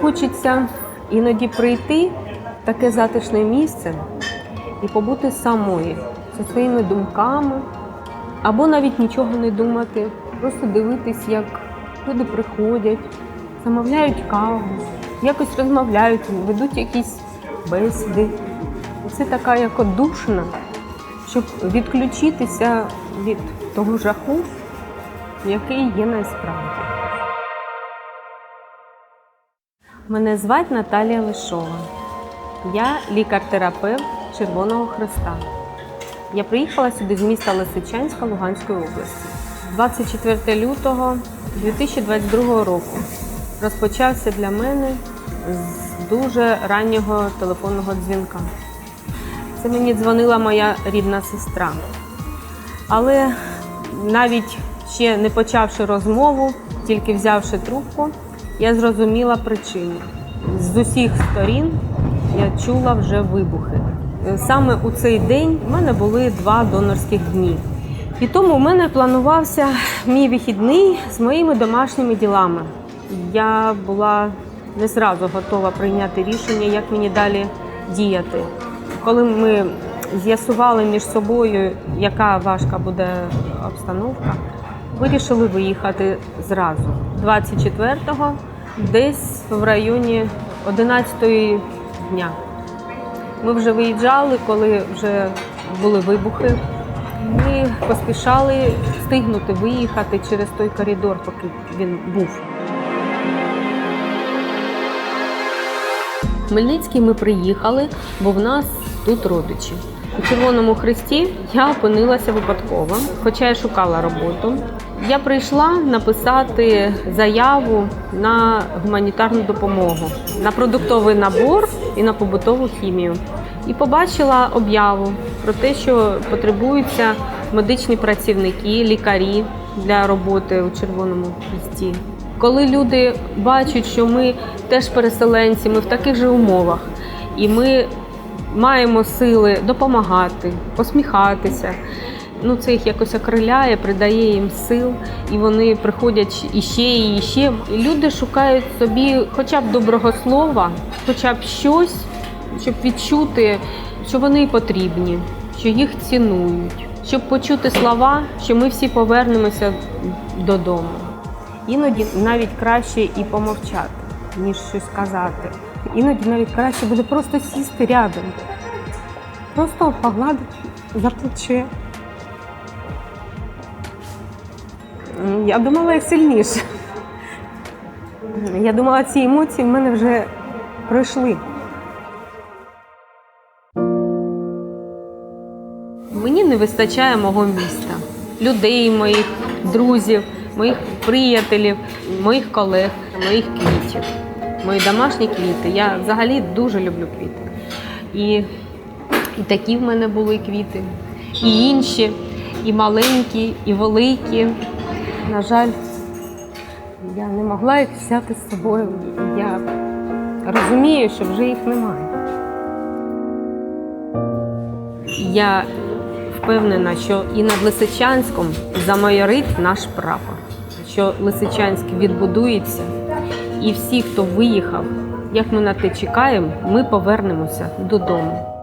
хочеться іноді прийти в таке затишне місце і побути самою зі своїми думками, або навіть нічого не думати, просто дивитись, як люди приходять, замовляють каву, якось розмовляють, ведуть якісь бесіди. Це така як одушина, щоб відключитися від того жаху, який є насправді. Мене звати Наталія Лишова. Я лікар-терапевт Червоного Христа. Я приїхала сюди з міста Лисичанська Луганської області. 24 лютого 2022 року розпочався для мене з дуже раннього телефонного дзвінка. Це мені дзвонила моя рідна сестра. Але навіть ще не почавши розмову, тільки взявши трубку, я зрозуміла причину. З усіх сторін я чула вже вибухи. Е, Саме у цей день в мене були два донорських дні. І тому в мене планувався мій вихідний з моїми домашніми ділами. Я була не зразу готова прийняти рішення, як мені далі діяти. Коли ми з'ясували між собою, яка важка буде обстановка, вирішили виїхати зразу. 24-го, десь в районі 11-ї дня. Ми вже виїжджали, коли вже були вибухи. Ми поспішали встигнути виїхати через той коридор, поки він був. В Хмельницький ми приїхали, бо в нас тут родичі. У Червоному Хресті я опинилася випадково, хоча я шукала роботу. Я прийшла написати заяву на гуманітарну допомогу, на продуктовий набор і на побутову хімію. І побачила об'яву про те, що потребуються медичні працівники, лікарі для роботи у Червоному Хресті. Коли люди бачать, що ми теж переселенці, ми в таких же умовах, і ми маємо сили допомагати, посміхатися. Ну, це їх якось окриляє, придає їм сил, і вони приходять іще і іще. Люди шукають собі хоча б доброго слова, хоча б щось, щоб відчути, що вони потрібні, що їх цінують, щоб почути слова, що ми всі повернемося додому. Іноді навіть краще і помовчати, ніж щось сказати. Іноді навіть краще буде просто сісти рядом, просто погладити за плече. Я думала, я сильніше. Я думала, ці емоції в мене вже пройшли. Мені не вистачає мого міста, людей моїх, друзів, моїх приятелів, моїх колег, моїх квітів, мої домашні квіти. Я взагалі дуже люблю квіти. І, і такі в мене були квіти, і інші, і маленькі, і великі. На жаль, я не могла їх взяти з собою. Я розумію, що вже їх немає. Я впевнена, що і над Лисичанськом замайорить наш прапор, що Лисичанськ відбудується, і всі, хто виїхав, як ми на те чекаємо, ми повернемося додому.